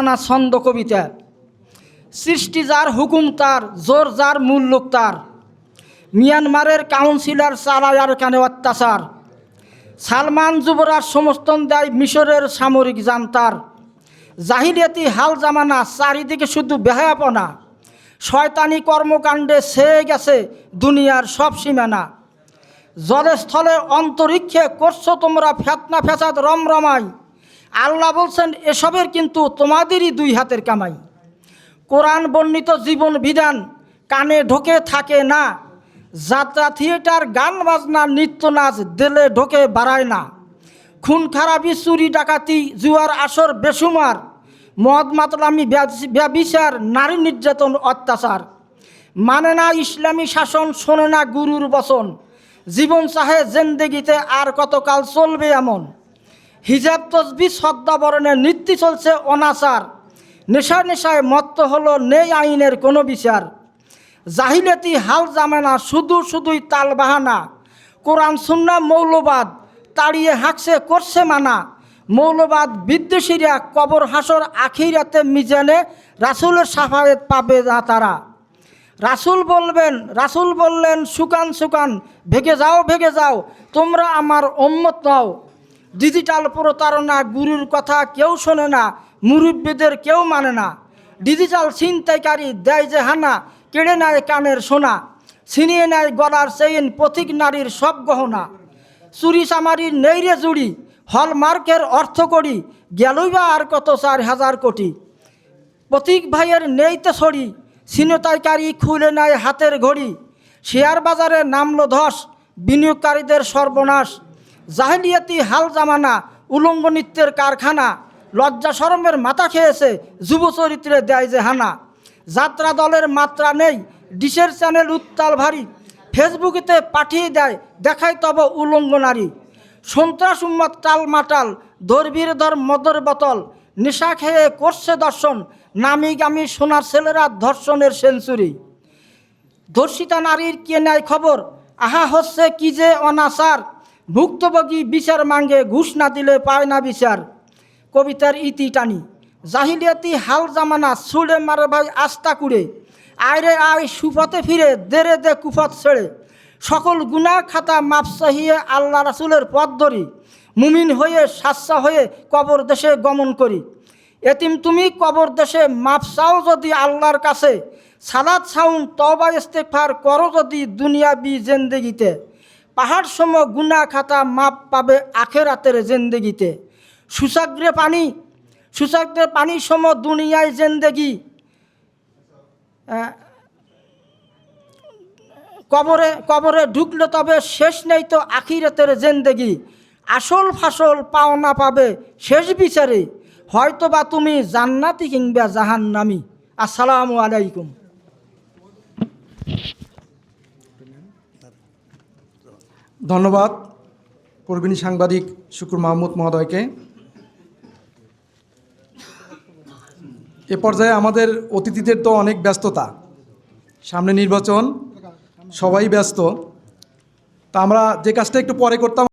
জামানা ছন্দ কবিতা। সৃষ্টি যার হুকুম তার, জোর যার মূল লোক তার। মিয়ানমারের কাউন্সিলর চালায় আর কানে অত্যাচার? সালমান যুবরাজ সমর্থন দেয় মিশরের সামরিক জান্তার জাহিলিয়াতি হাল জামানা, চারিদিকে শুধু বেহায়াপনা। শয়তানি কর্মকাণ্ডে ছেয়ে গেছে দুনিয়ার সব সীমানা। জলে স্থলে অন্তরিক্ষে করছ তোমরা ফেতনা ফেসাদ রমরমাই। আল্লাহ বলছেন, এসবের কিন্তু তোমাদেরই দুই হাতের কামাই। কোরআন বর্ণিত জীবন বিধান, কানে ঢোকে থাকে না। যাত্রা থিয়েটার, গান বাজনা, নৃত্য নাচ দেলে ঢোকে বাড়ায় না। খুন খারাপি, চুরি ডাকাতি, জুয়ার আসর বেসুমার মদ মাতলামি ব্যবিচার, নারী নির্যাতন, অত্যাচার। মানে না ইসলামী শাসন, শোনে না গুরুর বচন। জীবন চাহে জেন্দেগিতে আর কতকাল চলবে এমন? হিজাব তসবি শ্রদ্ধাবরণে নৃত্য চলছে অনাচার। নেশা নেশায় মত্ত হলো নেই আইনের কোনো বিচার। জাহিলাতি হাল জামেনা, শুধু শুধুই তাল বাহানা। কোরআন, সুন্না, মৌলবাদ তাড়িয়ে হাঁকছে, করছে মানা। মৌলবাদ বিদ্বেষীরা কবর হাসর আখিরাতে মিজানে রাসুলের সাফায়েত পাবে না তারা। রাসুল বলবেন, রাসুল বললেন, সুকান সুকান, ভেগে যাও ভেগে যাও, তোমরা আমার অম্মত নাও। ডিজিটাল প্রতারণা গুরুর কথা কেউ শোনে না, মুরব্বীদের কেউ মানে না। ডিজিটাল ছিনতাইকারী দেয় যে হানা, কেড়ে নেয় কানের সোনা। ছিনিয়ে নেয় গলার চেইন, পথিক নারীর সব গহনা। চুরি চামারির নেইরে জুড়ি, হলমার্কের অর্থ করি গেলই বা আর কত চার হাজার কোটি। প্রতীক ভাইয়ের নেইতে ছড়ি, ছিনতাইকারী খুলে নেয় হাতের ঘড়ি। শেয়ার বাজারে নামলো ধস, বিনিয়োগকারীদের সর্বনাশ। জাহিলিয়াতি হাল জামানা, উলঙ্গ নৃত্যের কারখানা, লজ্জা শরমের মাথা খেয়েছে যুব চরিত্রে দেয় যে হানা। যাত্রা দলের মাত্রা নেই, ডিশের চ্যানেল উত্তাল ভারী, ফেসবুকেতে পাঠিয়ে দেয়, দেখায় তব উলঙ্গ নারী। সন্ত্রাস উম্মত টাল মাটাল দরবির দর মদর বোতল, নেশা খেয়ে করছে দর্শন, নামি গামি সোনার ছেলেরা ধর্ষণের সেঞ্চুরি। ধর্ষিতা নারীর কে নেয় খবর? আহা হচ্ছে কি যে অনাচার? ভুক্তভোগী বিচার মাঙ্গে ঘুষ না দিলে পায় না বিচার। কবিতার ইতি টানি। জাহিলিয়াতি হাল জামানা ছুড়ে মারে ভাই আস্তা কুড়ে। আয়রে আয় সুপথে ফিরে, দেরে দে কুফত ছেড়ে। সকল গুণা খাতা মাপ চাহিয়ে আল্লাহ রাসুলের পথ ধরি। মুমিন হয়ে, সাচ্চা হয়ে কবর দেশে গমন করি। এতিম তুমি কবর দেশে মাপ চাও যদি আল্লাহর কাছে। সালাদ সাউন তবা ইস্তেফার করো যদি দুনিয়া বি জেন্দেগিতে। পাহাড় সম গুনা খাতা মাপ পাবে আখেরাতের জেন্দেগিতে। সুসাগ্রে পানি সুসাগ্রে পানি সম দুনিয়ায় জেন্দেগি। কবরে কবরে ঢুকলে তবে শেষ নেই তো আখিরাতের জেন্দেগি। আসল ফাসল পাওনা পাবে শেষ বিচারে। হয়তো বা তুমি জান্নাতি কিংবা জাহান্নামি। আসসালামু আলাইকুম। ধন্যবাদ, প্রবীণ সাংবাদিক শুকুর মাহমুদ মহোদয়কে। এ পর্যায়ে আমাদের অতিথিদের তো অনেক ব্যস্ততা। সামনে নির্বাচন, সবাই ব্যস্ত। তা আমরা যে কাজটা একটু পরে করতাম